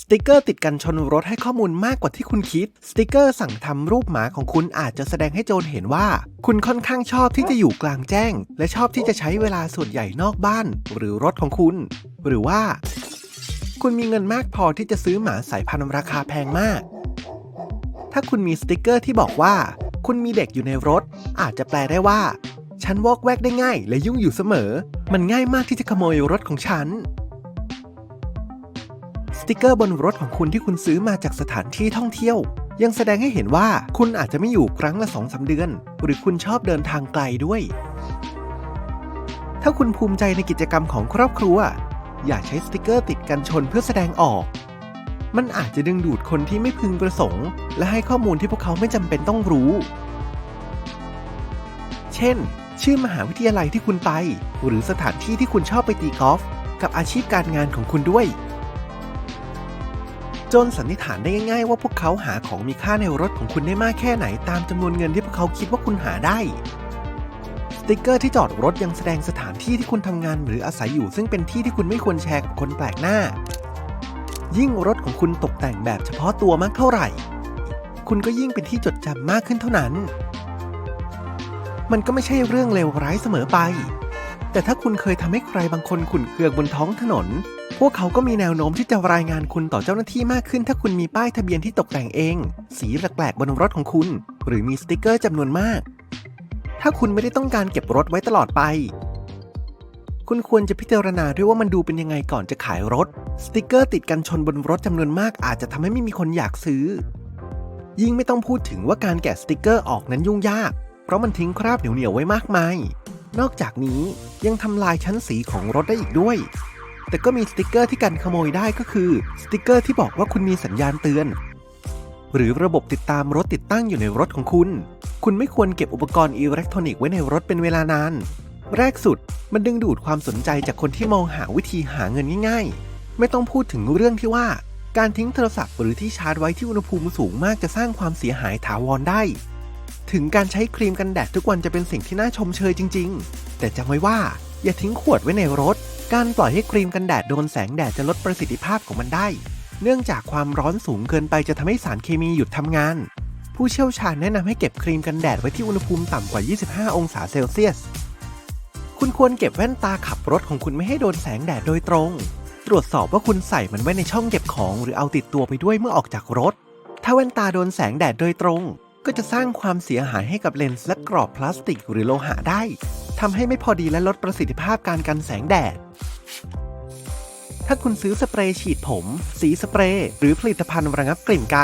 สติกเกอร์ติดกันชนรถให้ข้อมูลมากกว่าที่คุณคิด สติกเกอร์สั่งทำรูปหมาของคุณอาจจะแสดงให้โจรเห็นว่า คุณค่อนข้างชอบที่จะอยู่กลางแจ้ง และชอบที่จะใช้เวลาส่วนใหญ่นอกบ้าน หรือรถของคุณ หรือว่า คุณมีเงินมากพอที่จะซื้อหมาสายพันธุ์ราคาแพงมาก ถ้าคุณมีสติกเกอร์ที่บอกว่า คุณมีเด็กอยู่ในรถ อาจจะแปลได้ว่า ฉันวอกแวกได้ง่าย และยุ่งอยู่เสมอ มันง่ายมากที่จะขโมยรถของฉัน สติกเกอร์บนรถของคุณที่คุณซื้อมาจากสถานที่ท่องเที่ยว ยังแสดงให้เห็นว่าคุณอาจจะไม่อยู่ครั้งละสองสาเดือน หรือคุณชอบเดินทางไกลด้วย ถ้าคุณภูมิใจในกิจกรรมของครอบครัว อย่าใช้สติกเกอร์ติดกันชนเพื่อแสดงออก มันอาจจะดึงดูดคนที่ไม่พึงประสงค์ และให้ข้อมูลที่พวกเขาไม่จำเป็นต้องรู้ เช่น ชื่อมหาวิทยาลัยที่คุณไป หรือสถานที่ที่คุณชอบไปตีกอล์ฟกับอาชีพการงานของคุณด้วย จนสันนิษฐานได้ง่ายๆ ว่าพวกเขาหาของมีค่าในรถของคุณได้มากแค่ไหนตามจำนวนเงินที่พวกเขาคิดว่าคุณหาได้ สติกเกอร์ที่จอดรถยังแสดงสถานที่ที่คุณทำงานหรืออาศัยอยู่ ซึ่งเป็นที่ที่คุณไม่ควรแชร์กับคนแปลกหน้า ยิ่งรถของคุณตกแต่งแบบเฉพาะตัวมากเท่าไหร่ คุณก็ยิ่งเป็นที่จดจำมากขึ้นเท่านั้น มันก็ไม่ใช่เรื่องเลวร้ายเสมอไป แต่ถ้าคุณเคยทำให้ใครบางคนขุ่นเคืองบนท้องถนน พวกเขาก็มีแนวโน้มที่จะรายงานคุณต่อเจ้าหน้าที่มากขึ้น ถ้าคุณมีป้ายทะเบียนที่ตกแต่งเอง สีแปลกๆบนรถของคุณ หรือมีสติกเกอร์จำนวนมาก ถ้าคุณไม่ได้ต้องการเก็บรถไว้ตลอดไป คุณควรจะพิจารณาด้วยว่ามันดูเป็นยังไงก่อนจะขายรถ สติกเกอร์ติดกันชนบนรถจำนวนมากอาจจะทำให้ไม่มีคนอยากซื้อ ยิ่งไม่ต้องพูดถึงว่าการแกะสติกเกอร์ออกนั้นยุ่งยาก เพราะมันทิ้งคราบเหนียวๆไว้มากมาย นอกจากนี้ยังทำลายชั้นสีของรถได้อีกด้วย แต่ก็มีสติกเกอร์ที่กันขโมยได้ก็คือสติกเกอร์ที่บอกว่าคุณมีสัญญาณเตือน หรือระบบติดตามรถติดตั้งอยู่ในรถของคุณ คุณไม่ควรเก็บอุปกรณ์อิเล็กทรอนิกส์ไว้ในรถเป็นเวลานาน แรกสุดมันดึงดูดความสนใจจากคนที่มองหาวิธีหาเงินง่ายๆ ไม่ต้องพูดถึงเรื่องที่ว่า การทิ้งโทรศัพท์หรือที่ชาร์จไว้ที่อุณหภูมิสูงมากจะสร้างความเสียหายถาวรได้ ถึงการใช้ครีมกันแดดทุกวันจะเป็นสิ่งที่น่าชมเชยจริง ๆ แต่จำไว้ว่าอย่าทิ้งขวดไว้ในรถ การปล่อยให้ครีมกันแดดโดนแสงแดดจะลดประสิทธิภาพของมันได้ เนื่องจากความร้อนสูงเกินไปจะทำให้สารเคมีหยุดทำงาน ผู้เชี่ยวชาญแนะนำให้เก็บครีมกันแดดไว้ที่อุณหภูมิต่ำกว่า 25 องศาเซลเซียส คุณควรเก็บแว่นตาขับรถของคุณไม่ให้โดนแสงแดดโดยตรง ตรวจสอบว่าคุณใส่มันไว้ในช่องเก็บของ หรือเอาติดตัวไปด้วยเมื่อออกจากรถ ถ้าแว่นตาโดนแสงแดดโดยตรง ก็จะสร้างความเสียหายให้กับเลนส์และกรอบพลาสติก หรือโลหะได้ทำให้ไม่พอดีและลดประสิทธิภาพการกันแสงแดด ถ้าคุณซื้อสเปรย์ฉีดผม สีสเปรย์หรือผลิตภัณฑ์ระงับกลิ่นไก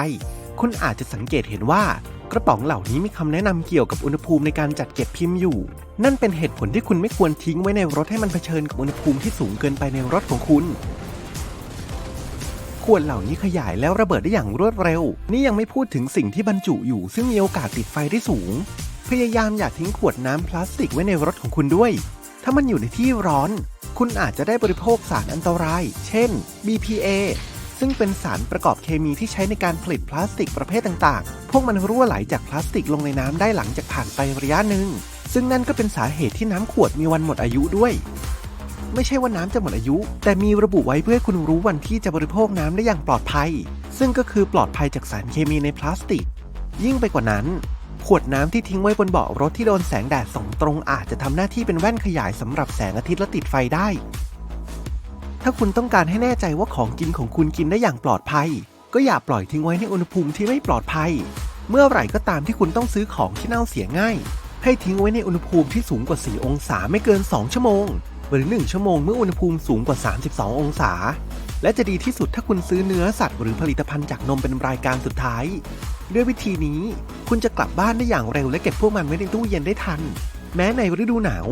คุณอาจจะสังเกตเห็นว่ากระป๋องเหล่านี้มีคำแนะนำเกี่ยวกับอุณหภูมิในการจัดเก็บพิมพ์อยู่ นั่นเป็นเหตุผลที่คุณไม่ควรทิ้งไว้ในรถให้มันเผชิญกับอุณหภูมิที่สูงเกินไปในรถของคุณขวดเหล่านี้ขยายแล้วระเบิดได้อย่างรวดเร็ว นี่ยังไม่พูดถึงสิ่งที่บรรจุอยู่ ซึ่งมีโอกาสติดไฟได้สูง พยายามอย่าทิ้งขวดน้ำพลาสติกไว้ในรถของคุณด้วย ถ้ามันอยู่ในที่ร้อน คุณอาจจะได้บริโภคสารอันตราย เช่น BPA ซึ่งเป็นสารประกอบเคมีที่ใช้ในการผลิตพลาสติกประเภทต่างๆ พวกมันรั่วไหลจากพลาสติกลงในน้ำได้หลังจากผ่านไประยะหนึ่ง ซึ่งนั่นก็เป็นสาเหตุที่น้ำขวดมีวันหมดอายุด้วย ไม่ใช่ว่าน้ำจะหมดอายุ แต่มีระบุไว้เพื่อให้คุณรู้วันที่จะบริโภคน้ำได้อย่างปลอดภัย ซึ่งก็คือปลอดภัยจากสารเคมีในพลาสติก ยิ่งไปกว่านั้น ขวดน้ำที่ทิ้งไว้บนเบาะรถที่โดนแสงแดดส่องตรงอาจจะทำหน้าที่เป็นแว่นขยายสำหรับแสงอาทิตย์และติดไฟได้ ถ้าคุณต้องการให้แน่ใจว่าของกินของคุณกินได้อย่างปลอดภัย ก็อย่าปล่อยทิ้งไว้ในอุณหภูมิที่ไม่ปลอดภัย เมื่อไหร่ก็ตามที่คุณต้องซื้อของที่เน่าเสียง่าย ให้ทิ้งไว้ในอุณหภูมิที่สูงกว่า 4 องศาไม่เกิน 2 ชั่วโมง หรือ 1 ชั่วโมงเมื่ออุณหภูมิสูงกว่า 32 องศา และจะดีที่สุดถ้าคุณซื้อเนื้อสัตว์หรือผลิตภัณฑ์จากนมเป็นรายการสุดท้าย ด้วยวิธีนี้ คุณจะกลับบ้านได้อย่างเร็วและเก็บพวกมันไว้ในตู้เย็นได้ทัน แม้ในฤดูหนาว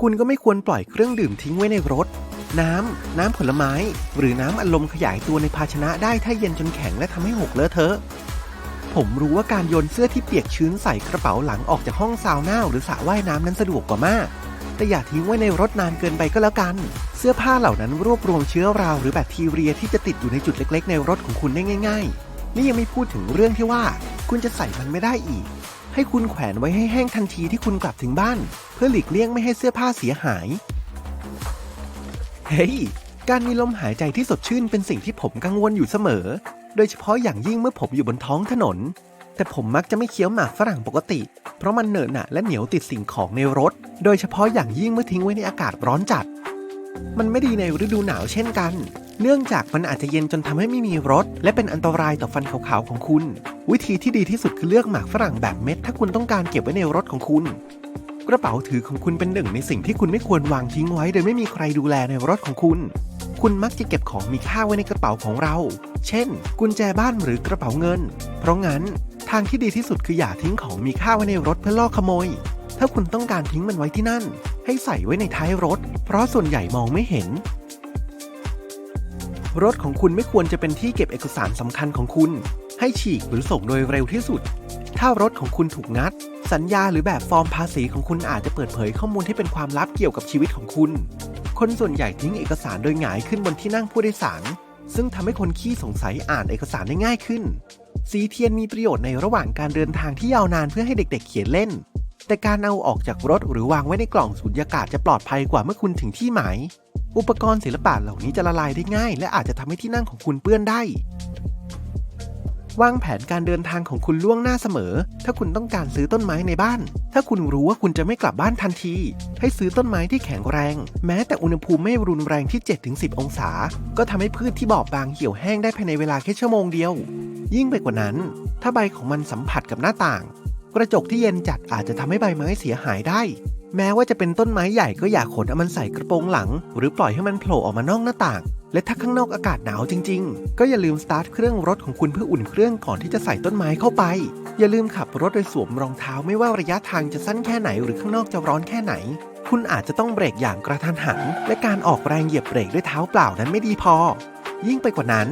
คุณก็ไม่ควรปล่อยเครื่องดื่มทิ้งไว้ในรถ น้ำ น้ำผลไม้ หรือน้ำอัดลมขยายตัวในภาชนะได้ถ้าเย็นจนแข็งและทำให้หกเลอะเทอะ ผมรู้ว่าการโยนเสื้อที่เปียกชื้นใส่กระเป๋าหลังออกจากห้องซาวน่าหรือสระว่ายน้ำนั้นสะดวกกว่ามาก แต่อย่าทิ้งไว้ในรถนานเกินไปก็แล้วกัน เสื้อผ้าเหล่านั้นรวบรวมเชื้อราหรือแบคทีเรียที่จะติดอยู่ในจุดเล็ก ๆ ในรถของคุณได้ง่าย ๆ นี่ยังไม่พูดถึงเรื่องที่ว่า คุณจะใส่มันไม่ได้อีก ให้คุณแขวนไว้ให้แห้งทันทีที่คุณกลับถึงบ้าน เพื่อหลีกเลี่ยงไม่ให้เสื้อผ้าเสียหาย เฮ้ย การมีลมหายใจที่สดชื่นเป็นสิ่งที่ผมกังวลอยู่เสมอ โดยเฉพาะอย่างยิ่งเมื่อผมอยู่บนท้องถนน แต่ผมมักจะไม่เคี้ยวหมากฝรั่งปกติ เพราะมันเหนอะหนะและเหนียวติดสิ่งของในรถ โดยเฉพาะอย่างยิ่งเมื่อทิ้งไว้ในอากาศร้อนจัด มันไม่ดีในฤดูหนาวเช่นกัน เนื่องจากมันอาจจะเย็นจนทำให้ไม่มีรสและเป็นอันตรายต่อฟันขาวๆของคุณ วิธีที่ดีที่สุดคือเลือกหมากฝรั่งแบบเม็ด ถ้าคุณต้องการเก็บไว้ในรถของคุณ กระเป๋าถือของคุณเป็นหนึ่งในสิ่งที่คุณไม่ควรวางทิ้งไว้ โดยไม่มีใครดูแลในรถของคุณ คุณมักจะเก็บของมีค่าไว้ในกระเป๋าของเรา เช่น กุญแจบ้านหรือกระเป๋าเงิน เพราะงั้น ทางที่ดีที่สุดคืออย่าทิ้งของมีค่าไว้ในรถเพื่อล่อขโมย ถ้าคุณต้องการทิ้งมันไว้ที่นั่น ให้ใส่ไว้ในท้ายรถ เพราะส่วนใหญ่มองไม่เห็น รถของคุณไม่ควรจะเป็นที่เก็บเอกสารสำคัญของคุณ ให้ฉีกหรือส่งโดยเร็วที่สุด ถ้ารถของคุณถูกงัด สัญญาหรือแบบฟอร์มภาษีของคุณอาจจะเปิดเผยข้อมูลที่เป็นความลับเกี่ยวกับชีวิตของคุณ คนส่วนใหญ่ทิ้งเอกสารโดยหงายขึ้นบนที่นั่งผู้โดยสาร ซึ่งทำให้คนขี้สงสัยอ่านเอกสารได้ง่ายขึ้น สีเทียนมีประโยชน์ในระหว่างการเดินทางที่ยาวนานเพื่อให้เด็กๆ เขียนเล่น แต่การเอาออกจากรถหรือวางไว้ในกล่องสูญญากาศจะปลอดภัยกว่าเมื่อคุณถึงที่หมาย อุปกรณ์ศิลปะเหล่านี้จะละลายได้ง่าย และอาจจะทำให้ที่นั่งของคุณเปื้อนได้ วางแผนการเดินทางของคุณล่วงหน้าเสมอ ถ้าคุณต้องการซื้อต้นไม้ในบ้าน ถ้าคุณรู้ว่าคุณจะไม่กลับบ้านทันที ให้ซื้อต้นไม้ที่แข็งแรง แม้แต่อุณหภูมิไม่รุนแรงที่ 7-10 องศา ก็ทำให้พืชที่บอบบางเหี่ยวแห้งได้ภายในเวลาแค่ชั่วโมงเดียว ยิ่งไปกว่านั้น ถ้าใบของมันสัมผัสกับหน้าต่าง กระจกที่เย็นจัดอาจจะทำให้ใบไม้เสียหายได้ แม้ว่าจะเป็นต้นไม้ใหญ่ก็อย่าขนเอามันใส่กระโปรงหลัง หรือปล่อยให้มันโผล่ออกมานอกหน้าต่าง และถ้าข้างนอกอากาศหนาวจริง ๆ ก็อย่าลืมสตาร์ทเครื่องรถของคุณเพื่ออุ่นเครื่องก่อนที่จะใส่ต้นไม้เข้าไป อย่าลืมขับรถโดยสวมรองเท้าไม่ว่าระยะทางจะสั้นแค่ไหนหรือข้างนอกจะร้อนแค่ไหน คุณอาจจะต้องเบรกอย่างกระทันหัน และการออกแรงเหยียบเบรกด้วยเท้าเปล่านั้นไม่ดีพอ ยิ่งไปกว่านั้น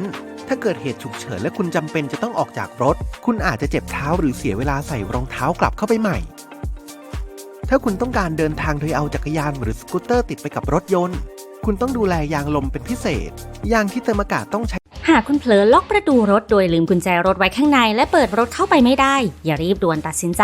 ถ้าเกิดเหตุฉุกเฉินและคุณจำเป็นจะต้องออกจากรถ คุณอาจจะเจ็บเท้าหรือเสียเวลาใส่รองเท้ากลับเข้าไปใหม่ถ้าคุณต้องการเดินทางโดยเอาจักรยานหรือสกูตเตอร์ติดไปกับรถยนต์ คุณต้องดูแลยางลมเป็นพิเศษ ยางที่เติมอากาศต้องใช้ หากคุณเผลอล็อกประตูรถโดยลืมกุญแจรถไว้ข้างในและเปิดรถเข้าไปไม่ได้ อย่ารีบด่วนตัดสินใจ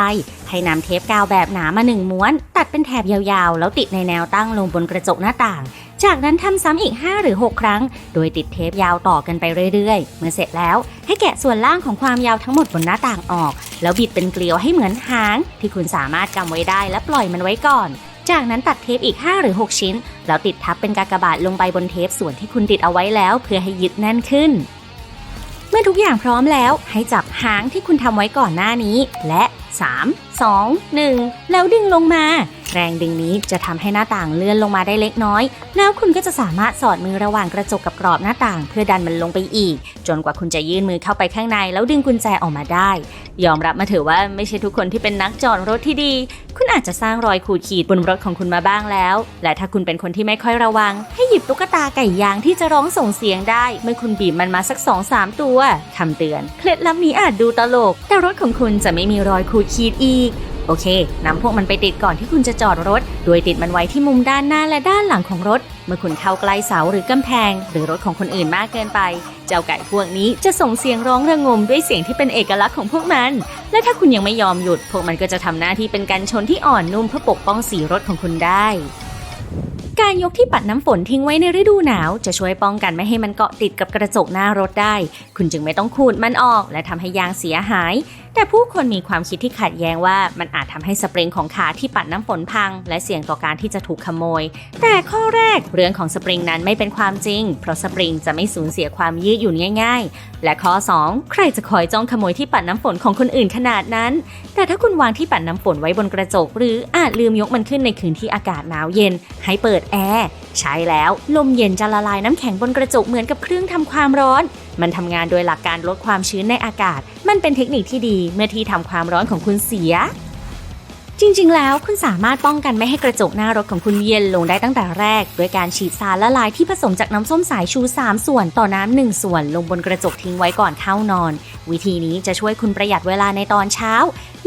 ให้นำเทปกาวแบบหนามาหนึ่งม้วน ตัดเป็นแถบยาวๆ แล้วติดในแนวตั้งลงบนกระจกหน้าต่าง จากนั้นทำซ้ำอีก 5 หรือ 6 ครั้ง โดยติดเทปยาวต่อกันไปเรื่อยๆ เมื่อเสร็จแล้วให้แกะส่วนล่างของความยาวทั้งหมดบนหน้าต่างออก แล้วบิดเป็นเกลียวให้เหมือนหาง ที่คุณสามารถกำไว้ได้และปล่อยมันไว้ก่อน จากนั้นตัดเทปอีก 5 หรือ 6 ชิ้น แล้วติดทับเป็นกากบาทลงไปบนเทปส่วนที่คุณติดเอาไว้แล้ว เพื่อให้ยึดแน่นขึ้น เมื่อทุกอย่างพร้อมแล้ว ให้จับหางที่คุณทำไว้ก่อนหน้านี้ และ 3 2 1 แล้วดึงลงมาแรงดึงนี้จะทำให้หน้าต่างเลื่อนลงมาได้เล็กน้อย แล้วคุณก็จะสามารถสอดมือระหว่างกระจกกับกรอบหน้าต่าง เพื่อดันมันลงไปอีก จนกว่าคุณจะยื่นมือเข้าไปข้างใน แล้วดึงกุญแจออกมาได้ ยอมรับมาเถอะว่าไม่ใช่ทุกคนที่เป็นนักจอดรถที่ดี คุณอาจจะสร้างรอยขูดขีดบนรถของคุณมาบ้างแล้ว และถ้าคุณเป็นคนที่ไม่ค่อยระวัง ให้หยิบตุ๊กตาไก่ยางที่จะร้องส่งเสียงได้ เมื่อคุณบีบมันมาสัก2อสามตัวคำเตือนเคล็ดลับนี้อาจดูตลก แต่รถของคุณจะไม่มีรอยขูดขีดอีก โอเคนำพวกมันไปติดก่อนที่คุณจะจอดรถ โดยติดมันไว้ที่มุมด้านหน้าและด้านหลังของรถ เมื่อคุณเข้าใกล้เสาหรือกำแพง หรือรถของคนอื่นมากเกินไป เจ้าไก่พวกนี้จะส่งเสียงร้องระงมด้วยเสียงที่เป็นเอกลักษณ์ของพวกมัน และถ้าคุณยังไม่ยอมหยุด พวกมันก็จะทำหน้าที่เป็นกันชนที่อ่อนนุ่มเพื่อปกป้องสีรถของคุณได้การยกที่ปัดน้ำฝนทิ้งไว้ในฤดูหนาว จะช่วยป้องกันไม่ให้มันเกาะติดกับกระจกหน้ารถได้ คุณจึงไม่ต้องขูดมันออก และทำให้ยางเสียหาย แต่ผู้คนมีความคิดที่ขัดแย้งว่ามันอาจทำให้สปริงของขาที่ปัดน้ำฝนพัง และเสี่ยงต่อการที่จะถูกขโมย แต่ข้อแรกเรื่องของสปริงนั้นไม่เป็นความจริง เพราะสปริงจะไม่สูญเสียความยืดหยุ่นง่าย ๆ และข้อ 2 ใครจะคอยจ้องขโมยที่ปัดน้ำฝนของคนอื่นขนาดนั้น แต่ถ้าคุณวางที่ปัดน้ำฝนไว้บนกระจก หรืออาจลืมยกมันขึ้นในคืนที่อากาศหนาวเย็น ให้เปิดแอร์ใช้แล้วลมเย็นจะละลายน้ำแข็งบนกระจกเหมือนกับเครื่องทำความร้อน มันทำงานโดยหลักการลดความชื้นในอากาศ มันเป็นเทคนิคที่ดีเมื่อที่ทำความร้อนของคุณเสีย จริงๆ แล้วคุณสามารถป้องกันไม่ให้กระจกหน้ารถของคุณเย็นลงได้ตั้งแต่แรก ด้วยการฉีดสารละลายที่ผสมจากน้ำส้มสายชู 3 ส่วนต่อน้ำ1ส่วนลงบนกระจกทิ้งไว้ก่อนเข้านอน วิธีนี้จะช่วยคุณประหยัดเวลาในตอนเช้า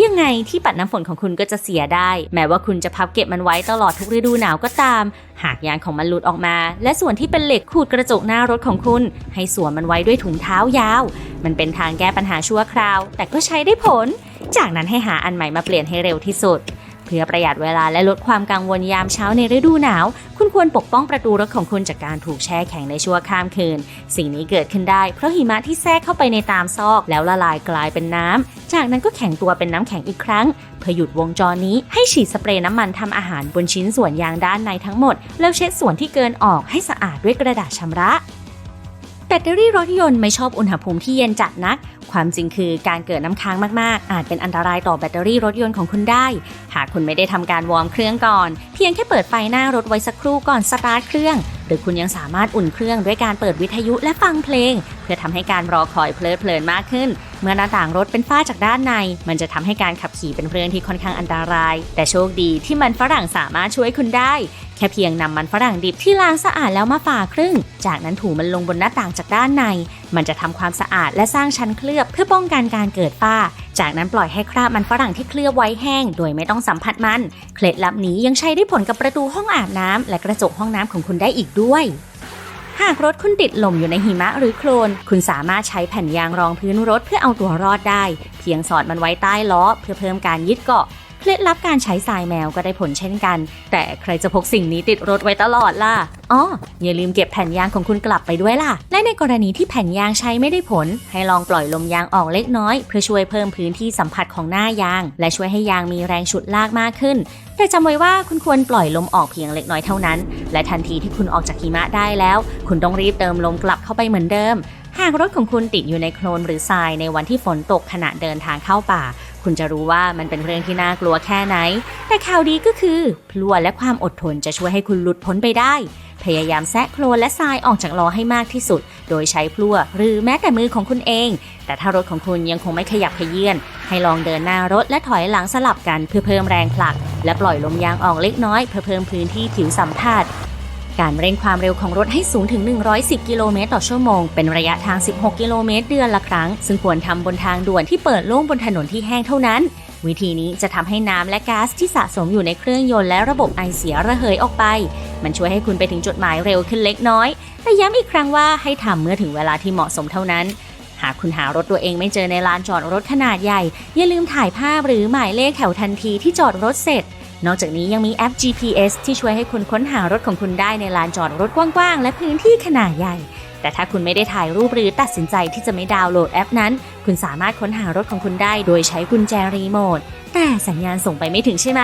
ยังไงที่ปัดน้ำฝนของคุณก็จะเสียได้ แม้ว่าคุณจะพับเก็บมันไว้ตลอดทุกฤดูหนาวก็ตาม หากยางของมันหลุดออกมา และส่วนที่เป็นเหล็กขูดกระจกหน้ารถของคุณ ให้สวมมันไว้ด้วยถุงเท้ายาว มันเป็นทางแก้ปัญหาชั่วคราว แต่ก็ใช้ได้ผล จากนั้นให้หาอันใหม่มาเปลี่ยนให้เร็วที่สุด เพื่อประหยัดเวลาและลดความกังวลยามเช้าในฤดูหนาว คุณควรปกป้องประตูรถของคุณจากการถูกแช่แข็งในชั่วข้ามคืน สิ่งนี้เกิดขึ้นได้เพราะหิมะที่แทรกเข้าไปในตามซอกแล้วละลายกลายเป็นน้ำจากนั้นก็แข็งตัวเป็นน้ำแข็งอีกครั้ง เพื่อหยุดวงจรนี้ให้ฉีดสเปรย์น้ำมันทำอาหารบนชิ้นส่วนยางด้านในทั้งหมด แล้วเช็ดส่วนที่เกินออกให้สะอาดด้วยกระดาษชำระ แบตเตอรี่รถยนต์ไม่ชอบอุณหภูมิที่เย็นจัดนัก ความจริงคือการเกิดน้ำค้างมากๆ อาจเป็นอันตรายต่อแบตเตอรี่รถยนต์ของคุณได้ หากคุณไม่ได้ทำการวอร์มเครื่องก่อน เพียงแค่เปิดไฟหน้ารถไว้สักครู่ก่อนสตาร์ทเครื่อง หรือคุณยังสามารถอุ่นเครื่องด้วยการเปิดวิทยุและฟังเพลง เพื่อทำให้การรอคอยเพลิดเพลินมากขึ้น เมื่อหน้าต่างรถเป็นฝ้าจากด้านใน มันจะทำให้การขับขี่เป็นเรื่องที่ค่อนข้างอันตราย แต่โชคดีที่มันฝรั่งสามารถช่วยคุณได้ แค่เพียงนำมันฝรั่งดิบที่ล้างสะอาดแล้วมาฝ่าครึ่ง จากนั้นถูมันลงบนหน้าต่างจากด้านใน มันจะทำความสะอาดและสร้างชั้นเคลือบเพื่อป้องกันการเกิดฝ้า จากนั้นปล่อยให้คราบมันฝรั่งที่เคลือบไว้แห้ง โดยไม่ต้องสัมผัสมัน เคล็ดลับนี้ยังใช้ได้ผลกับประตูห้องอาบน้ำและกระจกห้องน้ำของคุณได้อีกด้วย หากรถคุณติดลมอยู่ในหิมะหรือโคลน คุณสามารถใช้แผ่นยางรองพื้นรถเพื่อเอาตัวรอดได้ เพียงสอดมันไว้ใต้ล้อ เพื่อเพิ่มการยึดเกาะ เคล็ดลับการใช้ทรายแมวก็ได้ผลเช่นกัน แต่ใครจะพกสิ่งนี้ติดรถไว้ตลอดล่ะอ๋ออย่าลืมเก็บแผ่นยางของคุณกลับไปด้วยล่ะ และในกรณีที่แผ่นยางใช้ไม่ได้ผล ให้ลองปล่อยลมยางออกเล็กน้อย เพื่อช่วยเพิ่มพื้นที่สัมผัสของหน้ายาง และช่วยให้ยางมีแรงฉุดลากมากขึ้น แต่จำไว้ว่าคุณควรปล่อยลมออกเพียงเล็กน้อยเท่านั้น และทันทีที่คุณออกจากหิมะได้แล้ว คุณต้องรีบเติมลมกลับเข้าไปเหมือนเดิม หากรถของคุณติดอยู่ในโคลนหรือทรายในวันที่ฝนตกขณะเดินทางเข้าป่า คุณจะรู้ว่ามันเป็นเรื่องที่น่ากลัวแค่ไหน แต่ข่าวดีก็คือ พลัวและความอดทนจะช่วยให้คุณหลุดพ้นไปได้ พยายามแซะโคลนและทรายออกจากล้อให้มากที่สุด โดยใช้พลัวหรือแม้แต่มือของคุณเอง แต่ถ้ารถของคุณยังคงไม่ขยับขยื่นให้ลองเดินหน้ารถและถอยหลังสลับกันเพื่อเพิ่มแรงผลัก และปล่อยลมยางออกเล็กน้อยเพื่อเพิ่มพื้นที่ผิวสัมผัส การเร่งความเร็วของรถให้สูงถึง 110 กิโลเมตรต่อชั่วโมง เป็นระยะทาง 16 กิโลเมตรเดือนละครั้ง ซึ่งควรทำบนทางด่วนที่เปิดโล่งบนถนนที่แห้งเท่านั้น วิธีนี้จะทำให้น้ำและก๊าซที่สะสมอยู่ในเครื่องยนต์และระบบไอเสียระเหยออกไป มันช่วยให้คุณไปถึงจุดหมายเร็วขึ้นเล็กน้อย แต่ย้ำอีกครั้งว่าให้ทำเมื่อถึงเวลาที่เหมาะสมเท่านั้นหากคุณหารถตัวเองไม่เจอในลานจอดรถขนาดใหญ่ อย่าลืมถ่ายภาพหรือหมายเลขแถวทันทีที่จอดรถเสร็จ นอกจากนี้ยังมีแอป GPS ที่ช่วยให้คุณค้นหารถของคุณได้ในลานจอดรถกว้างๆ และพื้นที่ขนาดใหญ่ แต่ถ้าคุณไม่ได้ถ่ายรูปหรือตัดสินใจที่จะไม่ดาวน์โหลดแอปนั้น คุณสามารถค้นหารถของคุณได้โดยใช้กุญแจรีโมท แต่สัญญาณส่งไปไม่ถึงใช่ไหม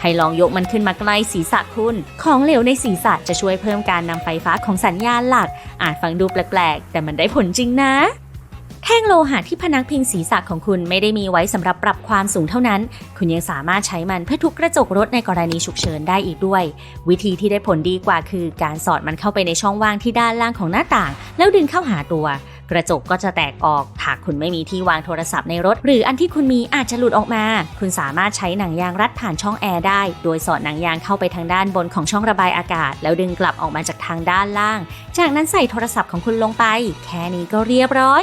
ให้ลองยกมันขึ้นมาใกล้ศีรษะคุณ ของเหลวในศีรษะจะช่วยเพิ่มการนำไฟฟ้าของสัญญาณหลัก อาจฟังดูแปลกๆ แต่มันได้ผลจริงนะ แท่งโลหะที่พนักพิงศีรษะของคุณไม่ได้มีไว้สำหรับปรับความสูงเท่านั้น คุณยังสามารถใช้มันเพื่อทุบกระจกรถในกรณีฉุกเฉินได้อีกด้วย วิธีที่ได้ผลดีกว่าคือ การสอดมันเข้าไปในช่องว่างที่ด้านล่างของหน้าต่าง แล้วดึงเข้าหาตัว กระจกก็จะแตกออกหากคุณไม่มีที่วางโทรศัพท์ในรถ หรืออันที่คุณมีอาจจะหลุดออกมา คุณสามารถใช้หนังยางรัดผ่านช่องแอร์ได้ โดยสอดหนังยางเข้าไปทางด้านบนของช่องระบายอากาศ แล้วดึงกลับออกมาจากทางด้านล่าง จากนั้นใส่โทรศัพท์ของคุณลงไป แค่นี้ก็เรียบร้อย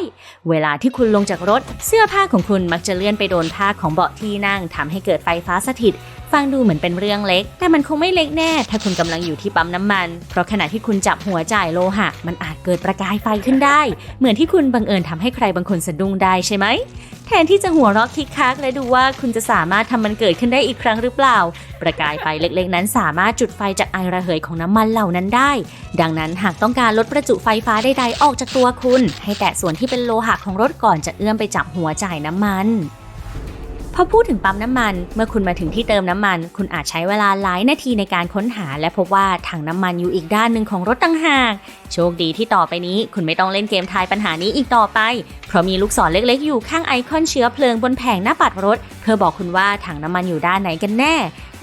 เวลาที่คุณลงจากรถ เสื้อผ้าของคุณมักจะเลื่อนไปโดนผ้าของเบาะที่นั่งทำให้เกิดไฟฟ้าสถิต ฟังดูเหมือนเป็นเรื่องเล็ก แต่มันคงไม่เล็กแน่ ถ้าคุณกำลังอยู่ที่ปั๊มน้ำมัน เพราะขณะที่คุณจับหัวจ่ายโลหะ มันอาจเกิดประกายไฟขึ้นได้ เหมือนที่คุณบังเอิญทำให้ใครบางคนสะดุ้งได้ใช่ไหม แทนที่จะหัวเราะคิกคักและดูว่าคุณจะสามารถทำมันเกิดขึ้นได้อีกครั้งหรือเปล่า ประกายไฟเล็กๆ นั้นสามารถจุดไฟจากไอระเหยของน้ำมันเหล่านั้นได้ ดังนั้นหากต้องการลดประจุไฟฟ้าใดๆออกจากตัวคุณ ให้แตะส่วนที่เป็นโลหะของรถก่อนจะเอื้อมไปจับหัวจ่ายน้ำมัน พอพูดถึงปั๊มน้ำมัน เมื่อคุณมาถึงที่เติมน้ำมัน คุณอาจใช้เวลาหลายนาทีในการค้นหา และพบว่าถังน้ำมันอยู่อีกด้านหนึ่งของรถต่างหาก โชคดีที่ต่อไปนี้ คุณไม่ต้องเล่นเกมทายปัญหานี้อีกต่อไป เพราะมีลูกศรเล็กๆ อยู่ข้างไอคอนเชื้อเพลิงบนแผงหน้าปัดรถ เพื่อบอกคุณว่าถังน้ำมันอยู่ด้านไหนกันแน่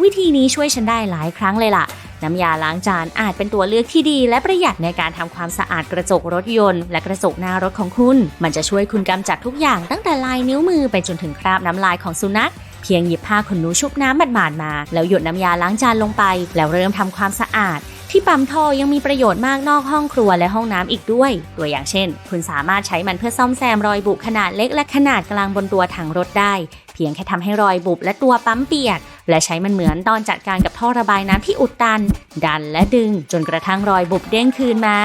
วิธีนี้ช่วยฉันได้หลายครั้งเลยล่ะ น้ำยาล้างจานอาจเป็นตัวเลือกที่ดี และประหยัดในการทำความสะอาดกระจกรถยนต์ และกระจกหน้ารถของคุณ มันจะช่วยคุณกำจัดทุกอย่างตั้งแต่ลายนิ้วมือไปจนถึงคราบน้ำลายของสุนัขเพียงหยิบผ้าขนหนูชุบน้ำบาดๆมา แล้วหยดน้ำยาล้างจานลงไป แล้วเริ่มทำความสะอาด ที่ปั๊มท่อยังมีประโยชน์มากนอกห้องครัวและห้องน้ำอีกด้วย ตัวอย่างเช่น คุณสามารถใช้มันเพื่อซ่อมแซมรอยบุขนาดเล็กและขนาดกลางบนตัวถังรถได้ เพียงแค่ทำให้รอยบุบและตัวปั๊มเปียก และใช้มันเหมือนตอนจัดการกับท่อระบายน้ำที่อุดตัน ดันและดึง จนกระทั่งรอยบุบเด้งคืนมา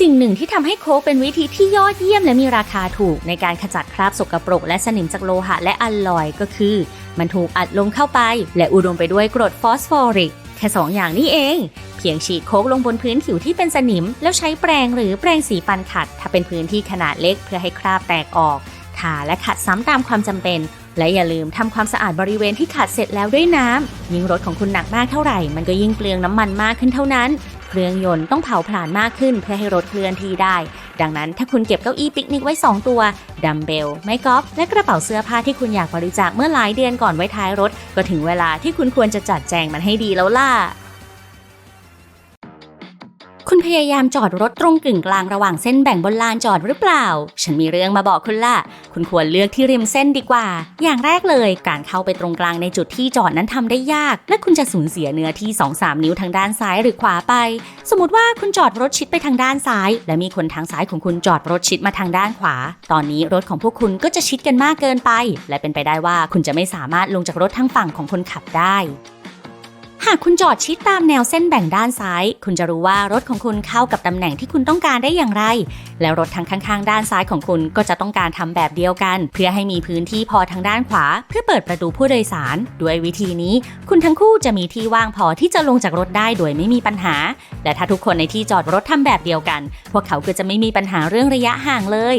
สิ่งหนึ่งที่ทำให้โค้กเป็นวิธีที่ยอดเยี่ยมและมีราคาถูกในการขจัดคราบสกปรก และสนิมจากโลหะและอลลอยก็คือ มันถูกอัดลงเข้าไป และอุดมไปด้วยกรดฟอสฟอริก ค่สองอย่างนี้เอง เพียงฉีดโค้กลงบนพื้นผิวที่เป็นสนิม แล้วใช้แปรงหรือแปรงสีปันขัด ถ้าเป็นพื้นที่ขนาดเล็กเพื่อให้คราบแตกออก ทาและขัดซ้ำตามความจำเป็น และอย่าลืมทำความสะอาดบริเวณที่ขัดเสร็จแล้วด้วยน้ำยิ่งรถของคุณหนักมากเท่าไหร่ มันก็ยิ่งเปลืองน้ำมันมากขึ้นเท่านั้น เครื่องยนต์ต้องเผาผลาญมากขึ้นเพื่อให้รถเคลื่อนที่ได้ ดังนั้นถ้าคุณเก็บเก้าอี้ปิกนิกไว้ 2 ตัว ดัมเบล ไม้กอล์ฟ และกระเป๋าเสื้อผ้าที่คุณอยากบริจาคเมื่อหลายเดือนก่อนไว้ท้ายรถ ก็ถึงเวลาที่คุณควรจะจัดแจงมันให้ดีแล้วล่ะ คุณพยายามจอดรถตรงกึ่งกลางระหว่างเส้นแบ่งบนลานจอดหรือเปล่า ฉันมีเรื่องมาบอกคุณล่ะ คุณควรเลือกที่ริมเส้นดีกว่า อย่างแรกเลยการเข้าไปตรงกลางในจุดที่จอดนั้นทำได้ยาก และคุณจะสูญเสียเนื้อที่ 2-3 นิ้วทางด้านซ้ายหรือขวาไป สมมติว่าคุณจอดรถชิดไปทางด้านซ้าย และมีคนทางซ้ายของคุณจอดรถชิดมาทางด้านขวา ตอนนี้รถของพวกคุณก็จะชิดกันมากเกินไป และเป็นไปได้ว่าคุณจะไม่สามารถลงจากรถทางฝั่งของคนขับได้ หากคุณจอดชิดตามแนวเส้นแบ่งด้านซ้าย คุณจะรู้ว่ารถของคุณเข้ากับตำแหน่งที่คุณต้องการได้อย่างไร แล้วรถทางข้างๆ ด้านซ้ายของคุณก็จะต้องการทำแบบเดียวกัน เพื่อให้มีพื้นที่พอทางด้านขวา เพื่อเปิดประตูผู้โดยสาร ด้วยวิธีนี้ คุณทั้งคู่จะมีที่ว่างพอที่จะลงจากรถได้โดยไม่มีปัญหา และถ้าทุกคนในที่จอดรถทำแบบเดียวกัน พวกเขาก็จะไม่มีปัญหาเรื่องระยะห่างเลย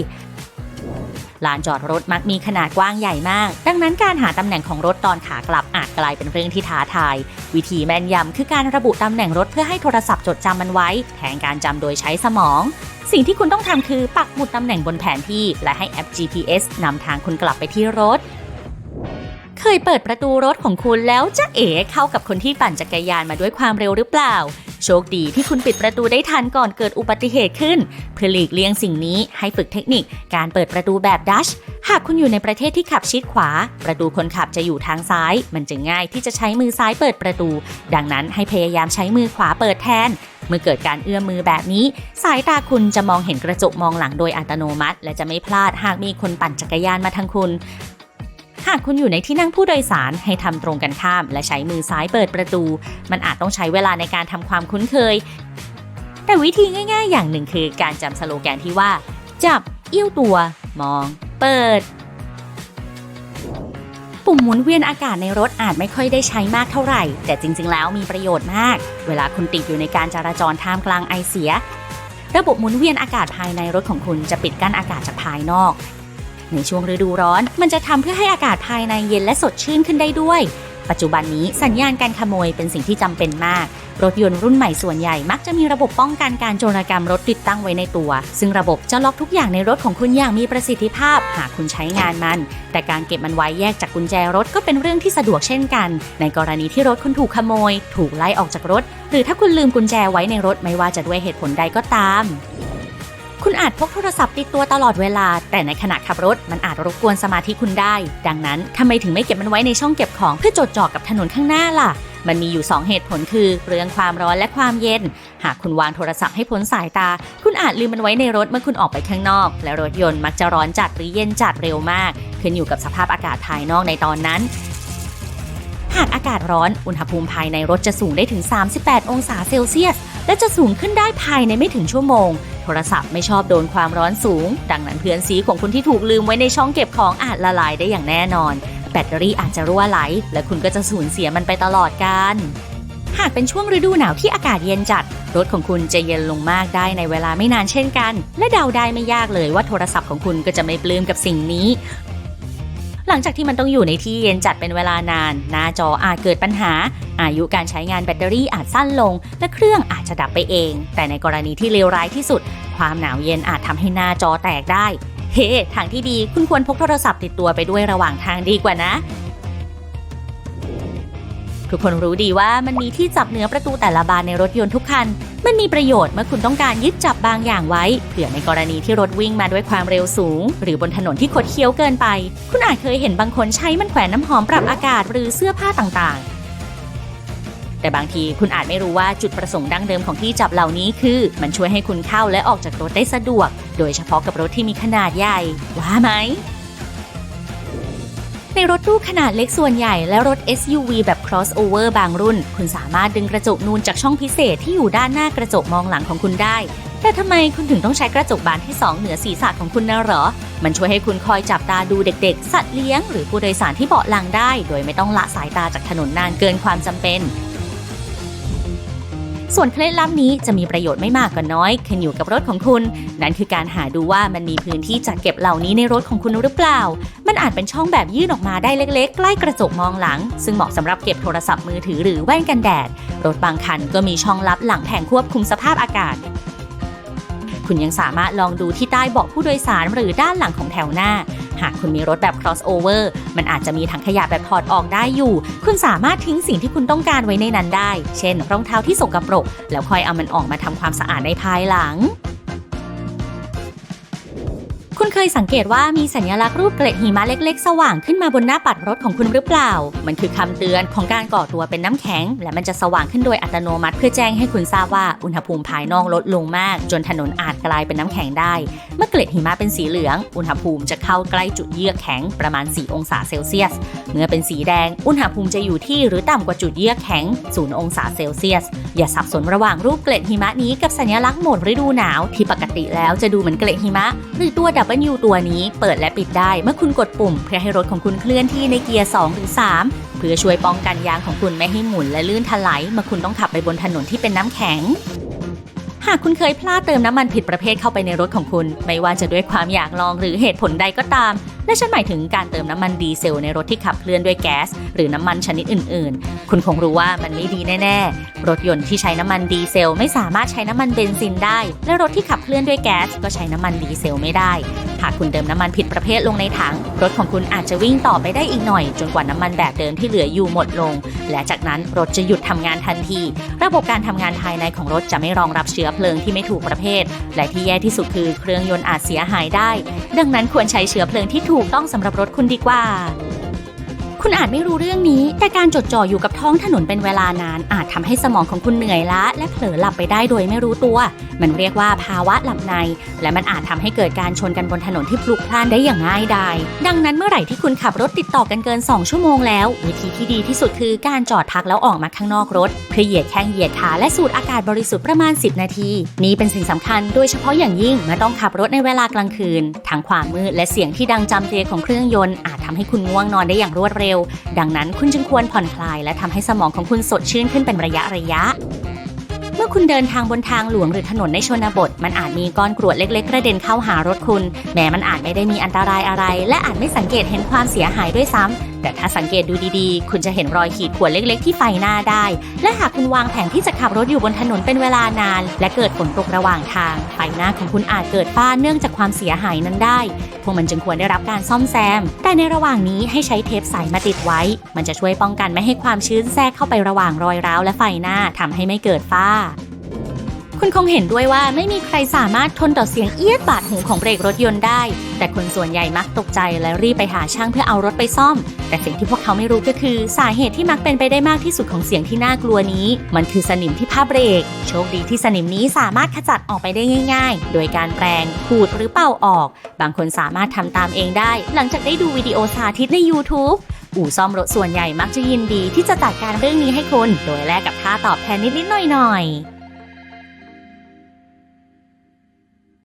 ลานจอดรถมักมีขนาดกว้างใหญ่มาก ดังนั้นการหาตำแหน่งของรถตอนขากลับอาจกลายเป็นเรื่องที่ท้าทาย วิธีแม่นยำคือการระบุตำแหน่งรถเพื่อให้โทรศัพท์จดจำมันไว้ แทนการจำโดยใช้สมอง สิ่งที่คุณต้องทำคือปักหมุดตำแหน่งบนแผนที่ และให้แอป GPS นำทางคุณกลับไปที่รถ เคยเปิดประตูรถของคุณแล้วจะเอ๋เข้ากับคนที่ปั่นจักรยานมาด้วยความเร็วหรือเปล่า โชคดีที่คุณปิดประตูได้ทันก่อนเกิดอุบัติเหตุขึ้น เพื่อหลีกเลี่ยงสิ่งนี้ให้ฝึกเทคนิคการเปิดประตูแบบดัช หากคุณอยู่ในประเทศที่ขับชิดขวา ประตูคนขับจะอยู่ทางซ้าย มันจึงง่ายที่จะใช้มือซ้ายเปิดประตู ดังนั้นให้พยายามใช้มือขวาเปิดแทนเมื่อเกิดการเอื้อมมือแบบนี้ สายตาคุณจะมองเห็นกระจกมองหลังโดยอัตโนมัติ และจะไม่พลาดหากมีคนปั่นจักรยานมาทางคุณ หากคุณอยู่ในที่นั่งผู้โดยสารให้ทำตรงกันข้าม และใช้มือซ้ายเปิดประตู มันอาจต้องใช้เวลาในการทำความคุ้นเคย แต่วิธีง่าย ๆ อย่างหนึ่งคือการจำสโลแกนที่ว่า จับเอี้ยวตัว มอง เปิด ปุ่มหมุนเวียนอากาศในรถอาจไม่ค่อยได้ใช้มากเท่าไหร่ แต่จริง ๆ แล้วมีประโยชน์มาก เวลาคุณติดอยู่ในการจราจรท่ามกลางไอเสีย ระบบหมุนเวียนอากาศภายในรถของคุณจะปิดกั้นอากาศจากภายนอก ในช่วงฤดูร้อน มันจะทำเพื่อให้อากาศภายในเย็นและสดชื่นขึ้นได้ด้วย ปัจจุบันนี้สัญญาณการขโมยเป็นสิ่งที่จำเป็นมาก รถยนต์รุ่นใหม่ส่วนใหญ่มักจะมีระบบป้องกันการโจรกรรมรถติดตั้งไว้ในตัว ซึ่งระบบจะล็อกทุกอย่างในรถของคุณอย่างมีประสิทธิภาพ หากคุณใช้งานมัน แต่การเก็บมันไว้แยกจากกุญแจรถก็เป็นเรื่องที่สะดวกเช่นกัน ในกรณีที่รถคุณถูกขโมย ถูกไล่ออกจากรถ หรือถ้าคุณลืมกุญแจไว้ในรถไม่ว่าจะด้วยเหตุผลใดก็ตาม คุณอาจพกโทรศัพท์ติดตัวตลอดเวลา แต่ในขณะขับรถมันอาจรบกวนสมาธิคุณได้ ดังนั้นทำไมถึงไม่เก็บมันไว้ในช่องเก็บของเพื่อจดจ่อกับถนนข้างหน้าล่ะ มันมีอยู่ 2 เหตุผลคือ เรื่องความร้อนและความเย็น หากคุณวางโทรศัพท์ให้พ้นสายตา คุณอาจลืมมันไว้ในรถเมื่อคุณออกไปข้างนอก และรถยนต์มักจะร้อนจัดหรือเย็นจัดเร็วมาก ขึ้นอยู่กับสภาพอากาศภายนอกในตอนนั้นหากอากาศร้อน อุณหภูมิภายในรถจะสูงได้ถึง 38 องศาเซลเซียส และจะสูงขึ้นได้ภายในไม่ถึงชั่วโมง โทรศัพท์ไม่ชอบโดนความร้อนสูง ดังนั้นเพื่อนซีของคุณที่ถูกลืมไว้ในช่องเก็บของอาจละลายได้อย่างแน่นอน แบตเตอรี่อาจจะรั่วไหล และคุณก็จะสูญเสียมันไปตลอดกาลหากเป็นช่วงฤดูหนาวที่อากาศเย็นจัด รถของคุณจะเย็นลงมากได้ในเวลาไม่นานเช่นกัน และเดาได้ไม่ยากเลยว่าโทรศัพท์ของคุณก็จะไม่ปลื้มกับสิ่งนี้ ลังจากที่มันต้องอยู่ในที่เย็นจัดเป็นเวลานาน หน้าจออาจเกิดปัญหา อายุการใช้งานแบตเตอรี่อาจสั้นลง และเครื่องอาจจะดับไปเอง แต่ในกรณีที่เลวร้ายที่สุด ความหนาวเย็นอาจทำให้หน้าจอแตกได้ เฮ้ทางที่ดีคุณควรพกโทรศัพท์ติดตัวไปด้วยระหว่างทางดีกว่านะ ทุกคนรู้ดีว่ามันมีที่จับเหนือประตูแต่ละบานในรถยนต์ทุกคัน มันมีประโยชน์เมื่อคุณต้องการยึดจับบางอย่างไว้ เผื่อในกรณีที่รถวิ่งมาด้วยความเร็วสูง หรือบนถนนที่คดเคี้ยวเกินไป คุณอาจเคยเห็นบางคนใช้มันแขวนน้ำหอมปรับอากาศหรือเสื้อผ้าต่างๆ แต่บางทีคุณอาจไม่รู้ว่าจุดประสงค์ดั้งเดิมของที่จับเหล่านี้คือ มันช่วยให้คุณเข้าและออกจากรถได้สะดวก โดยเฉพาะกับรถที่มีขนาดใหญ่ว่าไหม ในรถตู้ขนาดเล็กส่วนใหญ่และรถ SUV แบบ crossover บางรุ่น คุณสามารถดึงกระจกนูนจากช่องพิเศษที่อยู่ด้านหน้ากระจกมองหลังของคุณได้ แต่ทำไมคุณถึงต้องใช้กระจกบานที่สองเหนือศีรษะของคุณนะหรอ มันช่วยให้คุณคอยจับตาดูเด็กๆ สัตว์เลี้ยง หรือผู้โดยสารที่เบาะหลังได้ โดยไม่ต้องละสายตาจากถนนนานเกินความจำเป็น ส่วนเคล็ดลับนี้จะมีประโยชน์ไม่มากก็น้อยขึ้นอยู่กับรถของคุณ นั่นคือการหาดูว่ามันมีพื้นที่จัดเก็บเหล่านี้ในรถของคุณหรือเปล่า มันอาจเป็นช่องแบบยื่นออกมาได้เล็กๆ ใกล้กระจกมองหลัง ซึ่งเหมาะสำหรับเก็บโทรศัพท์มือถือหรือแว่นกันแดด รถบางคันก็มีช่องลับหลังแผงควบคุมสภาพอากาศ คุณยังสามารถลองดูที่ใต้เบาะผู้โดยสารหรือด้านหลังของแถวหน้า หากคุณมีรถแบบ crossover มันอาจจะมีถังขยะแบบถอดออกได้อยู่ คุณสามารถทิ้งสิ่งที่คุณต้องการไว้ในนั้นได้ เช่น รองเท้าที่สกปรก แล้วค่อยเอามันออกมาทำความสะอาดในภายหลัง คุณเคยสังเกตว่ามีสัญลักษณ์รูปเกล็ดหิมะเล็ก ๆ สว่างขึ้นมาบนหน้าปัดรถของคุณหรือเปล่า มันคือคำเตือนของการก่อตัวเป็นน้ำแข็ง และมันจะสว่างขึ้นโดยอัตโนมัติ เพื่อแจ้งให้คุณทราบว่าอุณหภูมิภายนอกลดลงมาก จนถนนอาจกลายเป็นน้ำแข็งได้ เมื่อเกล็ดหิมะเป็นสีเหลือง อุณหภูมิจะเข้าใกล้จุดเยือกแข็งประมาณ 4 องศาเซลเซียส เมื่อเป็นสีแดง อุณหภูมิจะอยู่ที่หรือต่ำกว่าจุดเยือกแข็ง 0 องศาเซลเซียส อย่าสับสนระหว่างรูปเกล็ดหิมะนี้กับสัญลักษณ์โหมดฤดูหนาวที่ปกติแล้วจะดูเหมือนเกล็ดหิมะหรือตัว W ตัวนี้เปิดและปิดได้เมื่อคุณกดปุ่ม เพื่อให้รถของคุณเคลื่อนที่ในเกียร์2หรือ3เพื่อช่วยป้องกันยางของคุณไม่ให้หมุนและลื่นถลายเมื่อคุณต้องขับไปบนถนนที่เป็นน้ำแข็งหากคุณเคยพลาดเติมน้ำมันผิดประเภทเข้าไปในรถของคุณ ไม่ว่าจะด้วยความอยากลองหรือเหตุผลใดก็ตาม และฉันหมายถึงการเติมน้ำมันดีเซลในรถที่ขับเคลื่อนด้วยแก๊ส หรือน้ำมันชนิดอื่นๆ คุณคงรู้ว่ามันไม่ดีแน่ๆ รถยนต์ที่ใช้น้ำมันดีเซลไม่สามารถใช้น้ำมันเบนซินได้ และรถที่ขับเคลื่อนด้วยแก๊สก็ใช้น้ำมันดีเซลไม่ได้ หากคุณเติมน้ำมันผิดประเภทลงในถัง รถของคุณอาจจะวิ่งต่อไปได้อีกหน่อย จนกว่าน้ำมันแบบเดิมที่เหลืออยู่หมดลง และจากนั้นรถจะหยุดทำงานทันที ระบบการทำงานภายในของรถจะไม่รองรับเชื้อเพลิงที่ไม่ถูกประเภท และที่แย่ที่สุดคือเครื่องยนต์อาจเสียหายได้ ดังนั้นควรใช้เชื้อเพลิงที่ถูกถูกต้องสำหรับรถคุณดีกว่า คุณอาจไม่รู้เรื่องนี้ แต่การจดจ่ออยู่กับท้องถนนเป็นเวลานาน อาจทำให้สมองของคุณเหนื่อยล้าและเผลอหลับไปได้โดยไม่รู้ตัว มันเรียกว่าภาวะหลับใน และมันอาจทำให้เกิดการชนกันบนถนนที่พลุกพล่านได้อย่างง่ายดาย ดังนั้นเมื่อไหร่ที่คุณขับรถติดต่อกันเกิน 2 ชั่วโมงแล้ว วิธีที่ดีที่สุดคือการจอดพักแล้วออกมาข้างนอกรถเพื่อเหยียดแข้งเหยียดขาและสูดอากาศบริสุทธิ์ประมาณ 10 นาที นี่เป็นสิ่งสำคัญโดยเฉพาะอย่างยิ่งเมื่อต้องขับรถในเวลากลางคืนทั้งความมืดและเสียงที่ดังจำเจของเครื่องยนต์อาจทำให้คุณง่วงนอนได้อย่างรวดเร็วดังนั้นคุณจึงควรผ่อนคลาย และทำให้สมองของคุณสดชื่นขึ้นเป็นระยะระยะ เมื่อคุณเดินทางบนทางหลวงหรือถนนในชนบท มันอาจมีก้อนกรวดเล็กๆ กระเด็นเข้าหารถคุณ แม้มันอาจไม่ได้มีอันตรายอะไร และอาจไม่สังเกตเห็นความเสียหายด้วยซ้ำ แต่ถ้าสังเกตดูดีๆ คุณจะเห็นรอยขีดข่วนเล็กๆ ที่ไฟหน้าได้ และหากคุณวางแผนที่จะขับรถอยู่บนถนนเป็นเวลานาน และเกิดฝนตกระหว่างทาง ไฟหน้าของคุณอาจเกิดฝ้าเนื่องจากความเสียหายนั้นได้ พวกมันจึงควรได้รับการซ่อมแซม แต่ในระหว่างนี้ให้ใช้เทปใสมาติดไว้ มันจะช่วยป้องกันไม่ให้ความชื้นแทรกเข้าไประหว่างรอยร้าวและไฟหน้าทำให้ไม่เกิดฝ้า คุณคงเห็นด้วยว่าไม่มีใครสามารถทนต่อเสียงเอียดบาดหูของเบรกรถยนต์ได้ แต่คนส่วนใหญ่มักตกใจและรีบไปหาช่างเพื่อเอารถไปซ่อม แต่สิ่งที่พวกเขาไม่รู้ก็คือ สาเหตุที่มักเป็นไปได้มากที่สุดของเสียงที่น่ากลัวนี้ มันคือสนิมที่ผ้าเบรก โชคดีที่สนิมนี้สามารถขจัดออกไปได้ง่าย ๆ โดยการแปรงขูดหรือเป่าออก บางคนสามารถทำตามเองได้ หลังจากได้ดูวิดีโอสาธิตใน YouTube อู่ซ่อมรถส่วนใหญ่มักจะยินดีที่จะจัดการเรื่องนี้ให้คุณ โดยแลกกับค่าตอบแทนนิดๆหน่อยๆ